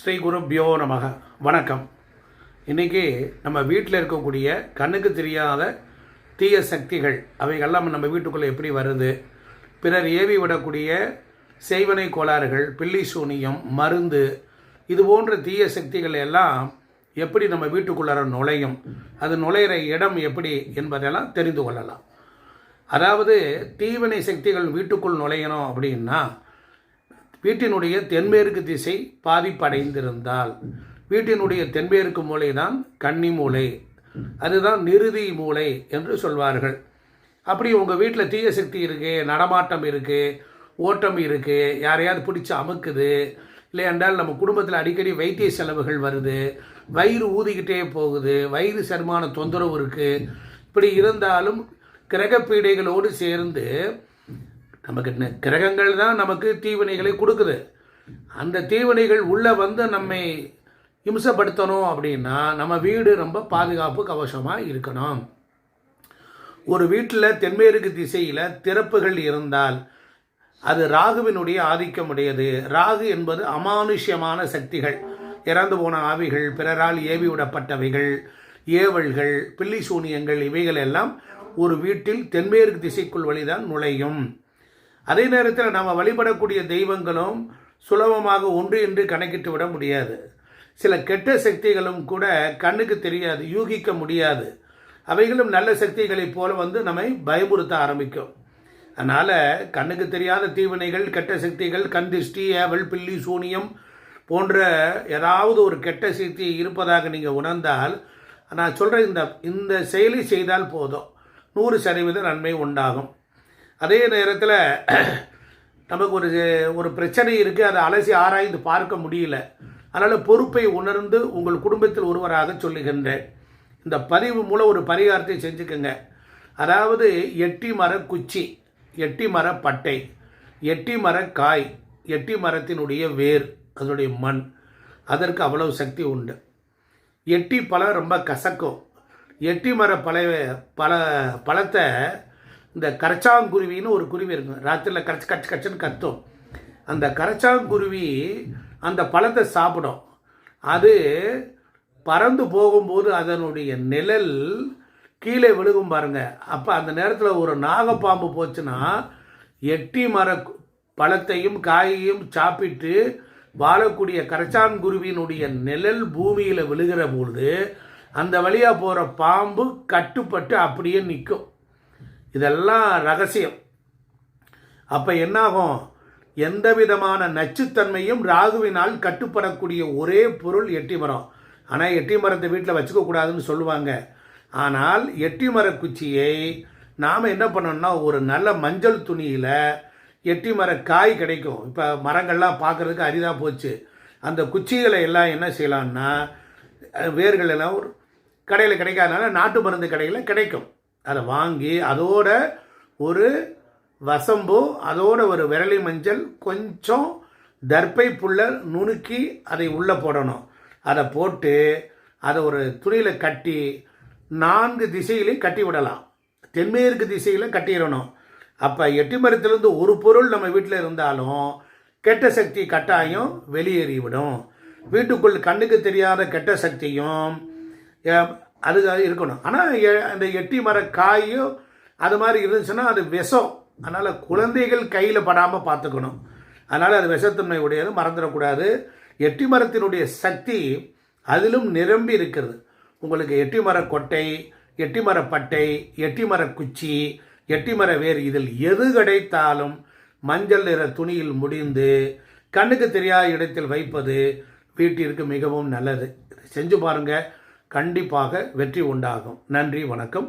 ஸ்ரீ குருப்பியோ நமக. வணக்கம். இன்றைக்கி நம்ம வீட்டில் இருக்கக்கூடிய கண்ணுக்கு தெரியாத தீய சக்திகள் அவைகள்லாம் நம்ம வீட்டுக்குள்ளே எப்படி வருது? பிறர் ஏவி விடக்கூடிய செய்வனை கோளாறுகள் பில்லி சூனியம் மருந்து இது போன்ற தீய சக்திகள் எல்லாம் எப்படி நம்ம வீட்டுக்குள்ளார நுழையும்? அது நுழையிற இடம் எப்படி என்பதெல்லாம் தெரிந்து கொள்ளலாம். அதாவது தீவினை சக்திகள் வீட்டுக்குள் நுழையணும் அப்படின்னா வீட்டினுடைய தென்மேற்கு திசை பாதிப்படைந்திருந்தால் வீட்டினுடைய தென்மேற்கு மூலை தான் கன்னி மூலை. அதுதான் நிறுதி மூலை என்று சொல்வார்கள். அப்படி உங்கள் வீட்டில் தீய சக்தி இருக்குது நடமாட்டம் இருக்குது ஓட்டம் இருக்குது யாரையாவது பிடிச்சி அமுக்குது இல்லை என்றால் நம்ம குடும்பத்தில் அடிக்கடி வைத்திய செலவுகள் வருது வயிறு ஊதிக்கிட்டே போகுது வயிறு சருமான தொந்தரவு இருக்குது இப்படி இருந்தாலும் கிரக பீடைகளோடு சேர்ந்து நமக்கு கிரகங்கள் தான் நமக்கு தீவினைகளை கொடுக்குது. அந்த தீவினைகள் உள்ளே வந்து நம்மை இம்சப்படுத்தணும் அப்படின்னா நம்ம வீடு ரொம்ப பாதுகாப்பு கவசமாக இருக்கணும். ஒரு வீட்டில் தென்மேற்கு திசையில் திறப்புகள் இருந்தால் அது ராகுவினுடைய ஆதிக்கம் உடையது. ராகு என்பது அமானுஷ்யமான சக்திகள். இறந்து போன ஆவிகள் பிறரால் ஏவி விடப்பட்டவைகள் ஏவல்கள் பில்லி சூனியங்கள் இவைகள் எல்லாம் ஒரு வீட்டில் தென்மேற்கு திசைக்குள் வழிதான் நுழையும். அதே நேரத்தில் நாம் வழிபடக்கூடிய தெய்வங்களும் சுலபமாக ஒன்று என்று கணக்கிட்டு விட முடியாது. சில கெட்ட சக்திகளும் கூட கண்ணுக்கு தெரியாது யூகிக்க முடியாது. அவைகளும் நல்ல சக்திகளைப் போல வந்து நம்மை பயமுறுத்த ஆரம்பிக்கும். அதனால் கண்ணுக்கு தெரியாத தீவினைகள் கெட்ட சக்திகள் கண் திஷ்டி ஏவல் பில்லி சூனியம் போன்ற ஏதாவது ஒரு கெட்ட சக்தி இருப்பதாக நீங்கள் உணர்ந்தால் நான் சொல்கிற இந்த இந்த செயலை செய்தால் போதும். நூறு சதவீத நன்மை உண்டாகும். அதே நேரத்தில் நமக்கு ஒரு ஒரு பிரச்சனை இருக்குது அதை அலசி ஆராய்ந்து பார்க்க முடியல. அதனால் பொறுப்பை உணர்ந்து உங்கள் குடும்பத்தில் ஒருவராக சொல்லுகின்றேன். இந்த பதிவு மூலம் ஒரு பரிகாரத்தை செஞ்சுக்கோங்க. அதாவது எட்டி மர குச்சி எட்டி மர பட்டை எட்டி மர காய் எட்டி மரத்தினுடைய வேர் அதனுடைய மண் அதற்கு அவ்வளவு சக்தி உண்டு. எட்டி பழம் ரொம்ப கசக்கும். எட்டி மர பழ பழ பழத்தை இந்த கரச்சாங்குருவின்னு ஒரு குருவி இருக்கும் ராத்திரியில் கரைச்சி கச்சு கச்சுன்னு கத்தும். அந்த கரச்சாங்குருவி அந்த பழத்தை சாப்பிடும். அது பறந்து போகும்போது அதனுடைய நிழல் கீழே விழுகும் பாருங்க. அப்போ அந்த நேரத்தில் ஒரு நாகப்பாம்பு போச்சுன்னா எட்டி மர பழத்தையும் காயையும் சாப்பிட்டு வாழக்கூடிய கரச்சான்குருவியினுடைய நிழல் பூமியில் விழுகிற பொழுது அந்த வழியாக போகிற பாம்பு கட்டுப்பட்டு அப்படியே நிற்கும் இதெல்லாம் ரகசியம். அப்போ என்னாகும்? எந்த விதமான நச்சுத்தன்மையும் ராகுவினால் கட்டுப்படக்கூடிய ஒரே பொருள் எட்டி மரம். ஆனால் எட்டி மரத்தை வீட்டில் வச்சுக்க கூடாதுன்னு சொல்லுவாங்க. ஆனால் எட்டி மர குச்சியை நாம் என்ன பண்ணோம்னா ஒரு நல்ல மஞ்சள் துணியில் எட்டி மர காய் கிடைக்கும். இப்போ மரங்கள்லாம் பார்க்குறதுக்கு அரிதாக போச்சு. அந்த குச்சிகளை எல்லாம் என்ன செய்யலாம்னா வேர்கள் எல்லாம் ஒரு கடையில் கிடைக்காதனால நாட்டு மருந்து கடையில் கிடைக்கும். அதை வாங்கி அதோட ஒரு வசம்பு அதோட ஒரு விரலி மஞ்சள் கொஞ்சம் தர்ப்பை புல்ல நுணுக்கி அதை உள்ளே போடணும். அதை போட்டு அதை ஒரு துணியில் கட்டி நான்கு திசையிலையும் கட்டி விடலாம். தென்மேற்கு திசையிலும் கட்டிடணும். அப்போ எட்டி மரத்திலிருந்து ஒரு பொருள் நம்ம வீட்டில் இருந்தாலும் கெட்ட சக்தி கட்டாயம் வெளியேறிவிடும். வீட்டுக்குள் கண்ணுக்கு தெரியாத கெட்ட சக்தியும் அது இருக்கணும். ஆனால் அந்த எட்டி மர காயும் அது மாதிரி இருந்துச்சுன்னா அது விஷம். அதனால் குழந்தைகள் கையில் படாமல் பார்த்துக்கணும். அதனால் அது விஷத்தன்மை உடையது மறந்துடக்கூடாது. எட்டி மரத்தினுடைய சக்தி அதிலும் நிரம்பி இருக்கிறது. உங்களுக்கு எட்டி மர கொட்டை எட்டி மர பட்டை எட்டி மர குச்சி எட்டி மர வேர் இதில் எது கிடைத்தாலும் மஞ்சள் நிற துணியில் முடிந்து கண்ணுக்கு தெரியாத இடத்தில் வைப்பது வீட்டிற்கு மிகவும் நல்லது. செஞ்சு பாருங்கள் கண்டிப்பாக வெற்றி உண்டாகும். நன்றி வணக்கம்.